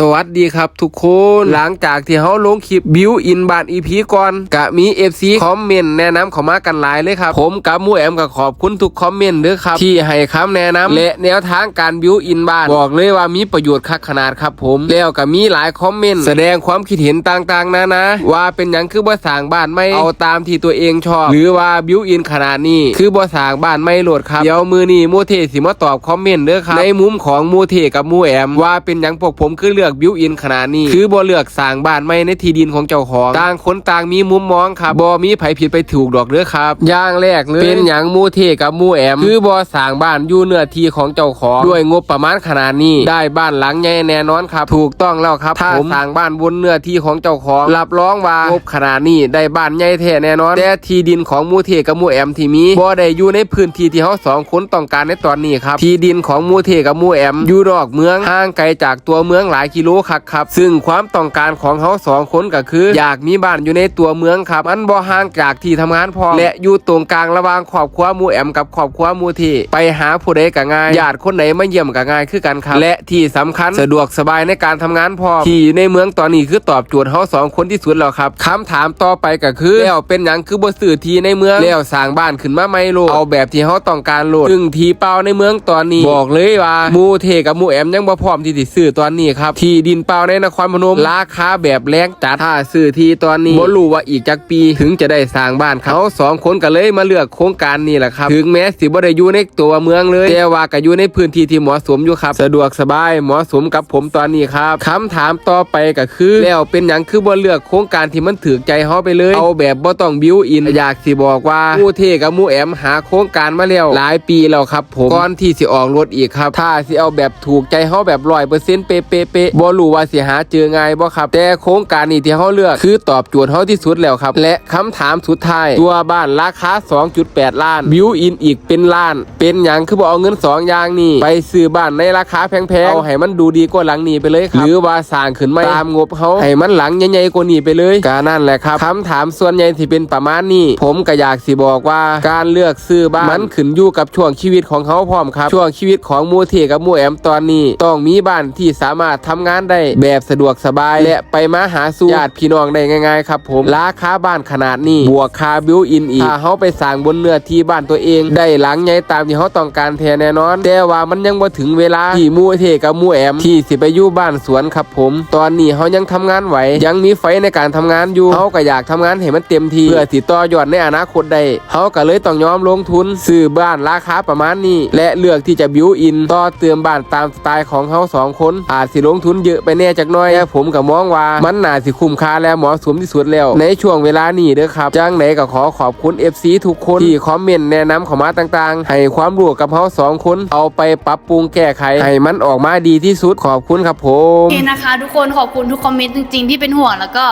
สวัสดีครับทุกคน หลังจากที่เขาลงคลิปบิวอินบานอีพีก่อนกะมีเอฟซีคอมเมนต์แนะนำเขามากันหลายเลยครับ ผมกับมูแอมก็ขอบคุณทุกคอมเมนต์ด้อครับ ที่ให้คำแนะนำและแนวทางการบิวอินบ้านบอกเลยว่ามีประโยชน์คักขนาดครับผมแล้วก็มีหลายคอมเมนต์แสดงความคิดเห็นต่างๆนานาว่าเป็นหยังคือบ่สร้างบ้านไม่เอาตามที่ตัวเองชอบ หรือว่าบิวอินขนาดนี้คือบ่สร้างบ้านไม่โหลดครับเดี๋ยวมือนี้มูเทสิมาตอบคอมเมนต์เด้อครับในมุมของมูเทกับมูแอมว่าเป็นหยังพวกผมคือเลือกบิวอินขนาดนี้ คือบ่เลือกสร้างบ้านไม่ในที่ดินของเจ้าของ ต่างคนต่างมีมุมมองครับบ่มีไผผิดไปถูกดอกเด้อครับ อย่างแรกเลยเป็นหยังหมูเทกับหมูแอม คือบ่สร้างบ้านอยู่เนื้อที่ของเจ้าของด้วยงบประมาณขนาดนี้ ได้บ้านหลังใหญ่แน่นอนครับ ถูกต้องแล้วครับถ้าสร้างบ้านบนเนื้อที่ของเจ้าของ รับรองว่างบขนาดนี้ได้บ้านใหญ่แท้แน่นอน แต่ที่ดินของหมูเทกับหมูแอมที่มีบ่ได้อยู่ในพื้นที่ที่เฮาสองคนต้องการในตอนนี้ครับที่ดินของหมูเทกับหมูแอมอยู่นอกเมืองห่างไกลจากตัวเมืองหลายกิโลครับครับซึ่งความต้องการของเฮาสองคนก็คือ อยากมีบ้านอยู่ในตัวเมืองครับมันบ่ห่างจากที่ทำงานพอและอยู่ตรงกลางระหว่างครอบครัวมูแอมกับครอบครัวมูเทไปหาผู้ใดก็ง่ายญาติคนไหนมาเยี่ยมก็ง่ายคือกันครับและที่สำคัญสะดวกสบายในการทำงานพอที่ในเมืองตอนนี้คือตอบโจทย์เฮาสองคนที่สุดแล้วครับคำถามต่อไปก็คือแล้วเป็นหยังคือบ่ซื้อที่ในเมืองแล้วสร้างบ้านขึ้นมาไม่โลดเอาแบบที่เฮาต้องการโลดซึ่งทีเปล่าในเมืองตอนนี้บอกเลยว่ามูเทกับมูแอมยังบ่พร้อมที่สิซื้อตอนนี้ครับทีที่ดินเปล่าในนครพนม ราคาแบบแรงจัดถ้าซื้อที่ตอนนี้บ่รู้ว่าอีกจักปีถึงจะได้สร้างบ้านเขาสองคนก็เลยมาเลือกโครงการนี้แหละครับ ถึงแม้สิบ่ได้อยู่ในตัวเมืองเลย แต่ว่าก็อยู่ในพื้นที่ที่เหมาะสมอยู่ครับ สะดวกสบายเหมาะสมกับผมตอนนี้ครับคำถามต่อไปก็คือ แล้วเป็นหยังคือบ่เลือกโครงการที่มันถือใจเฮาไปเลย เอาแบบบ่ต้องบิวอินอยากสิบอกว่ามูเทกับมูแอมหาโครงการมาแล้วหลายปีแล้วครับผมก่อนที่สิออกรถอีกครับ ถ้าสิเอาแบบถูกใจเฮาแบบ100%เป๊ะๆบ่รู้ว่าสิหาเจอง่ายบ่ครับ แต่โครงการนี้ที่เฮาเลือกคือตอบโจทย์เฮาที่สุดแล้วครับ และคำถามสุดท้าย ตัวบ้านราคา 2.8 ล้าน บิวอินอีกเป็นล้าน เป็นหยังคือบ่เอาเงินสองอย่างนี้ ไปซื้อบ้านในราคาแพงๆ เอาให้มันดูดีกว่าหลังนี้ไปเลยครับ หรือว่าสร้างขึ้นมาตามงบเฮาให้มันหลังใหญ่ๆกว่านี้ไปเลยก็นั่นแหละครับคำถามส่วนใหญ่ที่เป็นประมาณนี้ผมก็อยากสิบอกว่าการเลือกซื้อบ้านมันขึ้นอยู่กับช่วงชีวิตของเขาพร้อมครับช่วงชีวิตของมูเทกับมูแอมตอนนี้ ต้องมีบ้านที่สามารถทำงานได้แบบสะดวกสบาย และไปมาหาสู่ญาติพี่น้องได้ง่ายๆครับผมราคาบ้านขนาดนี้บวกคาบิวอินอีกถ้าเขาไปสร้างบนเนื้อที่บ้านตัวเอง ได้หลังใหญ่ตามที่เขาต้องการแท้แน่นอน แต่ว่ามันยังบ่ถึงเวลาที่มูเทกับมูแอมที่สิไปอยู่บ้านสวนครับผม ตอนนี้เขายังทำงานไหว ยังมีไฟในการทำงานอยู่เขาก็อยากทำงานให้มันเต็มที่เพื่อติต่อยอดในอนาคตได้เขาก็เลยต้องยอมลงทุนซื้อบ้านราคาประมาณนี้ และเลือกที่จะบิวอินต่อเติมบ้านตามสไตล์ของเขาสองคนอาจสิลงทุนเยอะไปแน่จักน้อยแต่ผมก็มองว่ามันน่าสิคุ้มค่าและเหมาะสมที่สุดแล้ว ในช่วงเวลานี้เด้อครับจังไหนก็ขอขอบคุณ FC ทุกคนที่คอมเมนต์แนะนำเข้ามาต่างๆ ให้ความรู้กับเขาสองคนเอาไปปรับปรุงแก้ไขให้มันออกมาดีที่สุดขอบคุณครับผมโอเคนะคะ ทุกคนขอบคุณทุกคอมเมนต์จริงๆที่เป็นห่วงแล้วก็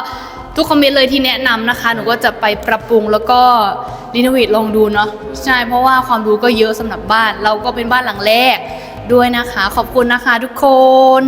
ทุกคอมเมนต์เลยที่แนะนำนะคะ หนูก็จะไปปรับปรุงแล้วก็รีโนเวทลองดูเนาะใช่เพราะว่าความรู้ก็เยอะสำหรับบ้าน เราก็เป็นบ้านหลังแรกด้วยนะคะ ขอบคุณนะคะทุกคน